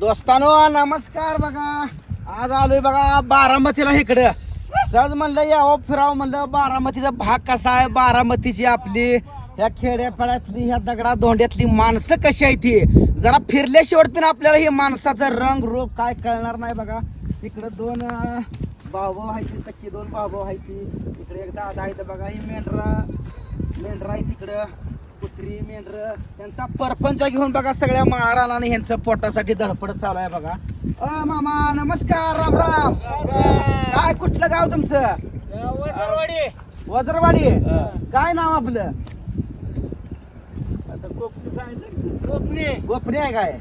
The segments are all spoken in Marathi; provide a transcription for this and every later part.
दोस्तानो नमस्कार बघा. आज आलोय बघा बारामतीला इकडं. सहज म्हणलं यावं फिराव म्हणलं. बारामतीचा भाग कसा आहे? बारामतीची आपली ह्या खेड्यापाड्यातली ह्या दगडा धोंड्यातली माणसं कशी आहे ती जरा फिरल्या शेवट पण आपल्याला हे माणसाचं रंग रूप काय कळणार नाही बघा. इकडं दोन भाऊ आहेत ती सख्खी दोन भाऊ आहेत. ती इकडे एक दादा आहेत बघा. ही मेंढरा मेंढरा आहे तिकडं कुत्री मेंढर त्यांचा परपंच घेऊन बघा सगळ्या आणि ह्यांचं पोटासाठी धडपड चालू आहे बघा. अ मामा नमस्कार राम राम. काय कुठलं गाव तुमचं? वजरवाडी. वजरवाडी. काय नाव आपलं? कोकणी गोपणी आहे काय?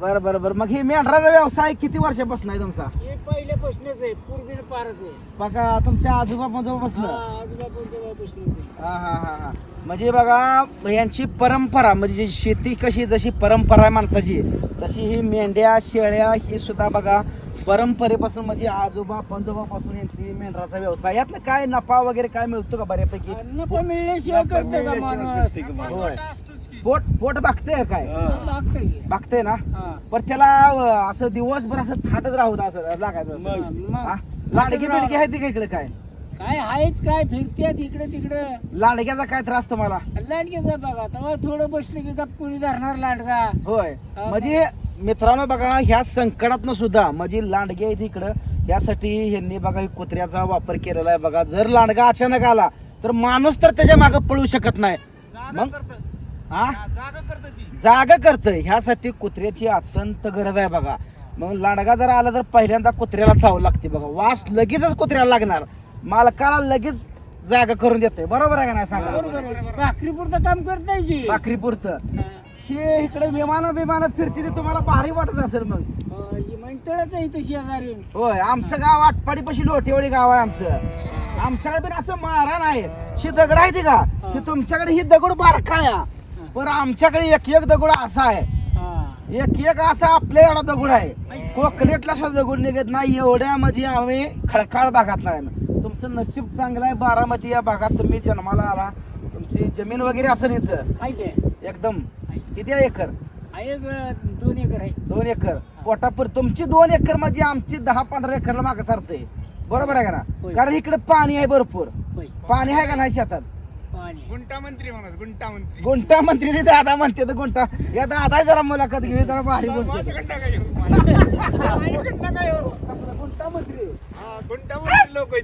बरं बरं बरं. मग ही मेंढराचा व्यवसाय किती वर्षापासून आहे तुमचा? हे पहिल्यापासूनच आहे. पूर्वीने पारच आहे. बघा तुमच्या आजोबा पंजोबापासून हा, पासूनच आहे. हा हा हा हा. म्हणजे बघा यांची परंपरा म्हणजे शेती कशी जशी परंपरा आहे माणसाची तशी ही मेंढ्या शेळ्या ही सुद्धा बघा परंपरेपासून म्हणजे आजोबा पंजोबापासून यांची मेंढराचा व्यवसाय. यातनं काय नफा वगैरे काय मिळतो का बऱ्यापैकी? नफा मिळल्याशिवाय करतो का माणूस? होय. पोट पोट बघते काय. बघते ना. पण त्याला अं, असं दिवसभर असं थाटच राहू द्या असं लागायचं असं. मग. हा? लाडकी बिडकी आहे ती का इकडे काय? काय आहेत काय? फिरत्यात इकडे तिकडे. लाडक्याचा काय त्रास तुम्हाला? लांडग्याचा बघा तेव्हा थोडं बसलं की कुणी धरणार लांडगा होय. हा. म्हणजे मित्रांनो बघा ह्या संकटातनं सुद्धा म्हणजे लांडगे आहेत इकडं यासाठी ह्यांनी बघा ही कुत्र्याचा वापर केलेला आहे बघा. जर लांडगा अचानक आला तर माणूस तर त्याच्यामागे पळू शकत नाही. मग? हा? जागा करतंय ह्यासाठी कुत्र्याची अत्यंत गरज आहे बघा. मग लांडगा जर आला तर पहिल्यांदा कुत्र्याला चावं लागते बघा. वास लगेचच कुत्र्याला लागणार. मालकाला लगेच जागा करून देते बरोबर आहे का नाही सांगा? बरोबर आहे. भाकरी पुरतं काम करताय की? भाकरी पुरतं हे इकडे विमान बिमान फिरते ते तुम्हाला भारी वाटत असेल मग. म्हणतळच आहे इथं शेजारी. होय आमचं गाव आटपाडी पशी लोटेवडी गाव आहे आमचं. आमच्याकडे पण असं मारा नाही. ही दगड आहे ती का? की तुमच्याकडे ही दगड बारका आहे. पण आमच्याकडे एक एक दगड असा आहे. हा. एक एक असा आपल्या एवढा दगड आहे. कोकलेटला सुद्धा दगड निघत नाही एवढ्या म्हणजे आम्ही खळखाळ भागात नाही तुमचं नशीब चांगलं आहे बारामती या भागात तुम्ही जन्माला आला. तुमची जमीन वगैरे असेल इथं. आहे? एकदम. किती आहे एकर? आहे एक दोन एकर आहे. दोन एकर. पोटापूर तुमची दोन एकर म्हणजे आमची दहा पंधरा एकरला मागं सारते बरोबर आहे का ना? होय. कारण इकडे पाणी आहे भरपूर. होय. पाणी आहे का नाही शेतात? गुंटा मंत्री म्हणत गुंटा मंत्री गुंटा मंत्री ते दादा म्हणते तर गुंटा. या दादा जरा मुलाखत घेऊ जरा भारी बोलते. गुंटा काय येऊ? गुंटा काय येऊ? गुंटा मंत्री हा, गुंटा मंत्री लोक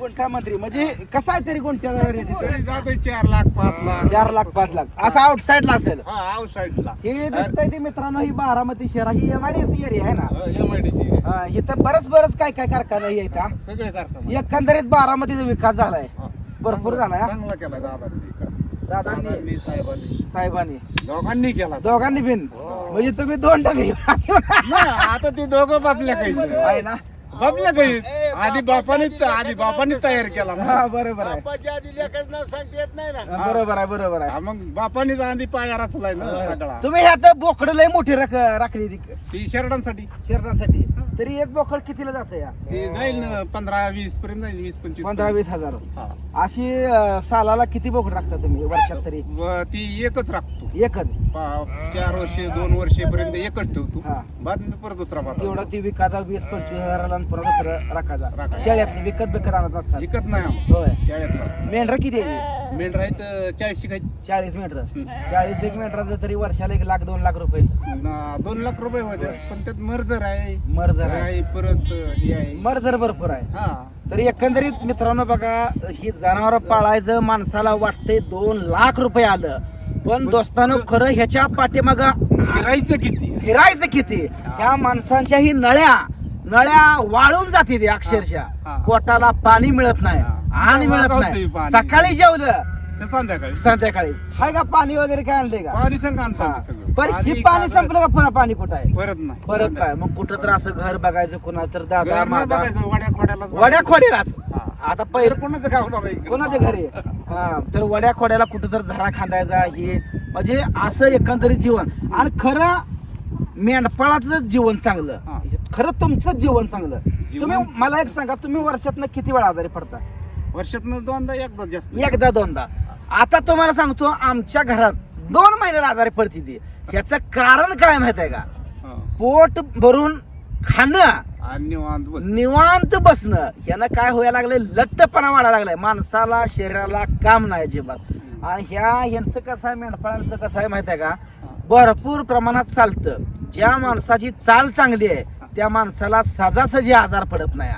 गुंठा मंत्री म्हणजे कसा आहे तरी गुंठ्याचा रेट इथं? तरी जातोय चार लाख पाच लाख. चार लाख पाच लाख. असं आउटसाईडला असेल. हा आउट साईडला हे दिसतंय ते मित्रांनो ही बारामती शहर ही एम आय एरिया आहे ना? एमआयडीसी हा, इथं बरंच बरंच काय काय कारखाना आहे इथं सगळे करतात एकंदरीत बारामतीचा विकास झालाय. भरपूर झालाय हा. चांगला केला दादांनी विकास. दादांनी दादांनी साहेबांनी. साहेबांनी. दोघांनी केला. दोघांनी बिन. म्हणजे तुम्ही दोन नाही, आता ते दोघं बापल्या काही आहे ना? बापल्या काही आधी बापाने आधी बापाने तयार केला ना. हा बरोबर आहे. बापाच्या आधी लेखाच नाव सांगता येत नाही ना? बरोबर आहे बरोबर आहे. हा, मग बापानेच आधी पाया रचलाय ना सगळा. तुम्ही ह्यात बोकड लय मोठी रक राखली ती. ती शर्टांसाठी शरीरासाठी तरी एक बोकड कितीला जात या? ती जाईल ना पंधरा वीस पर्यंत जाईल वीस पंचवीस पंधरा वीस हजार. हा. अशी अं, सालाला किती बोकड राखता तुम्ही वर्षात तरी? व ती एकच राखतो. एकच? पा- चार वर्ष दोन वर्षेपर्यंत एकच ठेवतो. हा. बाद मी परत दुसरा पाहतो तेवढा ती विकायचा वीस पंचवीस हजाराला आणि पुन्हा दुसरं राखायचा. राखायचा. शेळ्यात विकत बिकत आणत नसतात. विकत नाही आम होय. शाळेतला मेंढर किती आहे? मेंढर आहेत चाळीसशे काही चाळीस मेंढर. चाळीस एक मेंढराचं तरी वर्षाला एक लाख दोन लाख रुपये. न- दोन लाख रुपये होते पण त्यात मर्जर आहे मर्जर आहे. आहे परत हे आहे. मर्जर भरपूर आहे. हा. तरी एकंदरीत मित्रांनो बघा ही जनावर पाळायचं माणसाला वाटतंय दोन लाख रुपये आलं पण दोस्तानो खरं ह्याच्या पाठीमाग फिरायचं किती फिरायचं किती ह्या माणसांच्या ही नळ्या नळ्या वाळून जाते ते अक्षरशः. पोटाला पाणी मिळत नाही. आणि मिळत नाही. सकाळी जेवलं ते संध्याकाळी. संध्याकाळी. हाय का पाणी वगैरे काय आणलंय का? पाणी संग हा. आणतात सगळं. पण ही पाणी कागद संपलं का? पुन्हा पाणी कुठं आहे? परत नाही. परत काय? मग कुठं तर असं घर बघायचं कुणा तर दादा घर नाही मादा बघायचं वड्या खोड्याला वड्या खोडेलाच हा. आता पहिलं कोणाचं गावणार आहे कोणाच्या घरी? हा. तर वड्या खोड्याला कुठं तर झरा खांदायचा हे. म्हणजे असं एकंदरीत जीवन. आणि खरं मेंढपाळाचं जीवन चांगलं. हा. खरं तुमचं जीवन चांगलं. जीवन- तुम्ही मला एक सांगा तुम्ही वर्षातनं किती वेळा आजारी पडता? वर्षातनं दोनदा एकदा जास्त. एकदा दोनदा. आता तुम्हाला सांगतो आमच्या घरात दोन महिन्याला आजारी पडती ती. ह्याचं कारण काय माहीत आहे का. पोट भरून खाणं आणि निवांत बस निवांत बसणं. यानं काय व्हायला लागलंय? लठ्ठपणा वाढायला लागलाय. माणसाला शरीराला काम नाही अजिबात. आणि ह्या यांचं कसं आहे मेंढपाळांचं कसं आहे माहिती आहे का भरपूर प्रमाणात चालतं. ज्या माणसाची चाल चांगली आहे त्या माणसाला सजासजी आजार पडत नाही.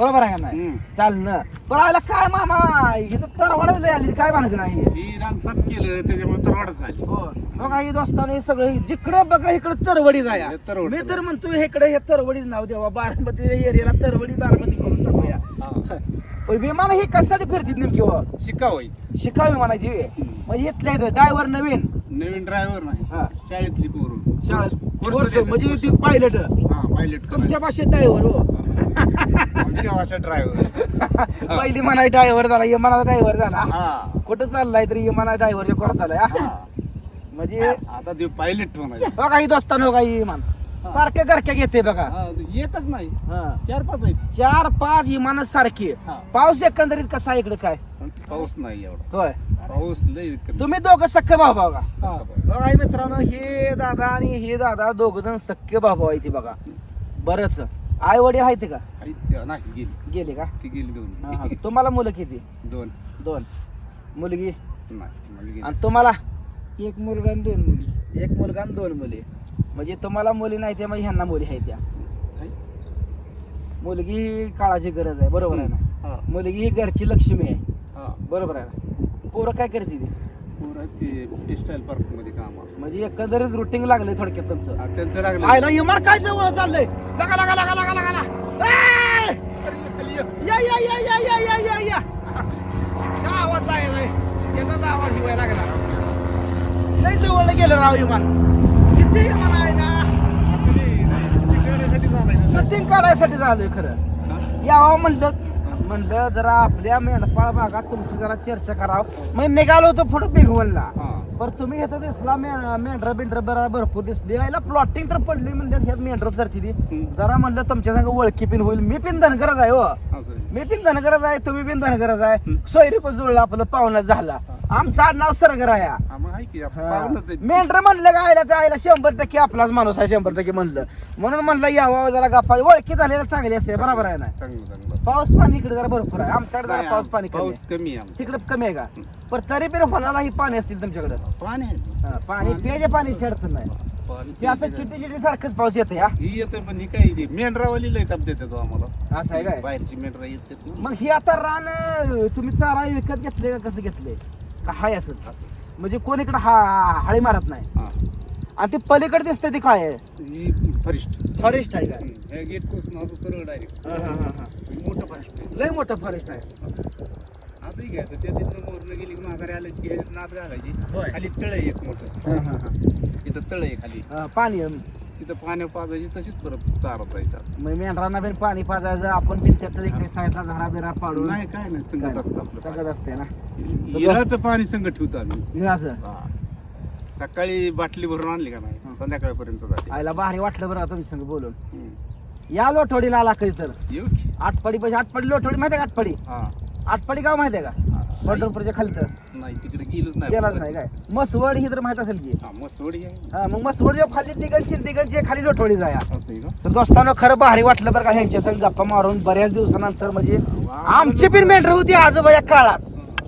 बरोबर आहे का नाही. चालणं पण आयला काय मामा? इथं तरवाडच लय आली काय भानगड आहे ही? रानसाप केलं त्याच्यामुळे तर वाढत झाली. हो. बघा ही दोस्तानो सगळं जिकडं बघा इकडं तरवडी जाया. हे तरवड. मी तर म्हणतो इकडे हे तरवडीच नाव द्यावा. बारामती एरियाला तरवडी बारामती करून टाकूया. विमान ही कशासाठी फिरतील नेमकी हो? शिकावं शिकावी म्हणायची. म्हणजे इथल्या इथं ड्रायव्हर नवीन. नवीन ड्रायव्हर हा. नाही शाळेतली पोरं. कोर्स देतात, म्हणजे. ती पायलट हा पायलट तुमच्या भाषेत ड्रायव्हर हो. आमच्या भाषा ड्रायव्हर पहिली म्हणा ड्रायव्हर झाला विमानाचा ड्रायव्हर झाला. हा. कुठं चाललाय तरी विमाना ड्रायव्हरच्या कोर्स झालाय हा? हा. म्हणजे आता ते पायलट म्हणायचे बघा ही दोस्तानो काही विमान सारखे करके घेते बघा. हा, येतच नाही. हा. चार पाच आहेत. चार पाच विमान सारखी. हा. पाऊस एकंदरीत कसा इकडे काय? पण पाऊस नाही एवढा. होय. पाऊस लय कमी. तुम्ही दोघं सख्खे भाऊ भाऊ का? हा. बघा मित्रांनो हे दादा आणि हे दादा दोघ जण सख्खे भाऊ आहे ती बघा. बरच. आई वडील आहेत का? ते- नाही गेली. गेले का? ती गेली हा, हा. दोन तुम्हाला मुलं किती? दोन. दोन. मुलगी? नाही मुलगी गेली. आणि तुम्हाला? एक मुलगा आणि दोन मुली. एक मुलगा आणि दोन मुली. म्हणजे तुम्हाला मुली नाही त्या म्हणजे ह्यांना मुली आहेत त्या? मुलगी ही काळाची गरज आहे बरोबर आहे ना? हा. मुलगी ही घरची लक्ष्मी आहे. हा. बरोबर आहे ना? पोरं काय करते ती? पोरं ते टेक्सटाईल पार्कमध्ये काम. म्हणजे एकंदरीत रुटीन लागले थोडक्यात तुमचं. हा, त्यांचं लागलं आयला इमार काय जवळ चाललंय? लगा लगा लगा लगा लगा लगा. ए! या. या या या या या या या काय आवाज आहे त्याचाच आवाज येऊ लागला लय जवळ गेलं राव इमान. किती इमान आहे ना? आता नाही, नाही, सुट्टी करण्यासाठी झालंय ना. शूटिंग काढायसाठी झालोय खरं? यावं म्हणलं म्हणलं जरा आपल्या मेंढपाळ भागात तुमची जरा चर्चा करावं. मग निघालो होतो पुढं बिघवणला हा. पर तुम्ही घेता दिसला मेंढर बिंढर बरा भरपूर दिसली. यायला प्लॉटिंग तर पडली म्हणजे ह्यात मेंढर सरती ती. जरा म्हणलं तुमच्या संग ओळखी पिन होईल. मी पिन धनगरज आहे हो. मी पिन धनगरज आहे तुम्ही पिन धनगरज आहे. सोयरी जुळलं आपलं पाहुणा झाला. आमचं आडनाव सरगर आहे. हा. हा, मग आहे की आपण पाहुणच आहे. मेंढर म्हणलं का आयला तर आयला शंभर टक्के आपलाच माणूस आहे शंभर टक्के म्हणलं. म्हणून म्हणलं यावं जरा गप्पा. ओळखी झालेला चांगली असते बरोबर आहे ना? चांगलं चांगलं पाऊस पाणी इकडे जरा भरपूर आहे. आमच्याकडे नाही, जरा पाऊस पाणी कमी पाऊस आहे. कमी आहे आमचं. तिकडे कमी आहे का? पण तरी पण फळालाही पाणी असतील तुमच्याकडे. पाणी आहे. हा, पाणी प्यायचे पाणी खेळत नाही. पाणी ते असं चिटी चिटी सारखंच पाऊस येते हा? ही येतं पण ही ती मेंढरावाली लय ताप देतात हो आम्हाला. असं आहे काय? बाहेरची मेंढरा येतात ना. मग ही आता रान अं, तुम्ही चारा विकत घेतले का कसं घेतले? का हाय असं? असंच. म्हणजे कोण इकडे हा हाळी मारत नाही. हा. आणि ते पलीकडे दिसते ती काय आहे? ही फॉरेस्ट. फॉरेस्ट आहे हे गेटपासून असं सरळ डायरेक्ट हा, हा, हा, हा. मोठं फॉरेस्ट आहे. लय मोठं फॉरेस्ट आहे. त्या तिथनं गेली की माघारी आल्याची की नाद घालायची. खाली तळ आहे एक मोठं. हा, हा, हा. इथं तळ आहे खाली. हा, पाणी तिथं पाण्या पाजायची तशीच परत चारत जायचं मग मेंढरांना बिन पाणी पाजायचं आपण बिन त्यात इकडे साईडला झाडा बिरा पाडून नाही काय नाही संगत असतं आपलं सगळं असते ना. हिराचं पाणी संग ठेवतो आम्ही. हा. सकाळी बाटली भरून आणली का नाही? संध्याकाळपर्यंत जाते. आयला भारी वाटलं बरं तुमच्या संग बोलून. हम्म. या लोटवडीला आला कधी तर? येऊ की. आटपाडी पाहिजे आटपाडी लोटवडी माहिती आहे का आटपाडी? हा. आटपाडी गाव माहिती आहे का? हा. पंढरपूरच्या खाली तर नाही तिकडे गेलोच नाही. गेलाच नाही काय? मसवड ही तर माहीत असेल की. हा मसवडी आहे. हा मग मसवड जेव्हा खाली दिगंची दिगंची खाली लोटवडी जाया. असं आहे का? तर दोस्तानो खरं भारी वाटलं बरं का ह्यांच्या संग गप्पा मारून बऱ्याच दिवसानंतर म्हणजे आमची पण मेंढर होती आजोबा या काळात.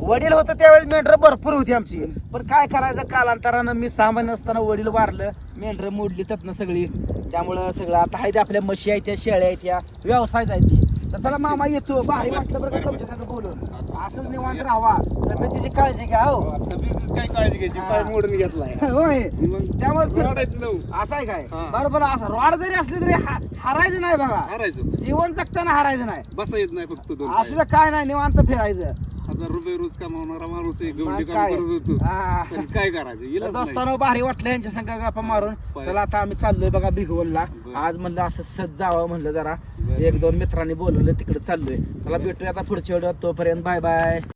वडील होतं त्यावेळेस मेंढर भरपूर होती आमची. पण काय करायचं कालांतरानं मी सामान असताना वडील वारलं मेंढर मोडली त्यातनं सगळी. त्यामुळं सगळं आता आहे ते आपल्या म्हशी आहेत त्या शेळ्या आहेत त्या व्यवसाय आहेत तर त्याला मामा येतो भारी वाटलं बरं का तुमच्या संग बोलून. असंच निवांत राहावा. तब्येतीची काळजी घ्या हो. काय काळजी घ्यायची? पाय मोडून घेतलाय. होय. त्यामुळे असं आहे काय. बरोबर असं रॉड जरी असली तरी हारायचं नाही बघा. हारायचं. जीवन जगताना हारायचं नाही. बसा येत नाही फक्त असं काय नाही निवांत फिरायचं. हजार रुपये रोज कमावणारा माणूस आहे गवंडी काम काय? करत होतो हा. पण काय करायचं इलाज नाही. दोस्तानो भारी वाटलं यांच्या संग गप्पा मारून पाय. चला आता आम्ही चाललोय बघा भिगवणला बरं. आज म्हणलं असं सज जावं म्हणलं जरा बरं. एक दोन मित्रांनी बोलवलं तिकडे चाललोय चला भेटूया आता पुढच्या वेळेला तोपर्यंत बाय बाय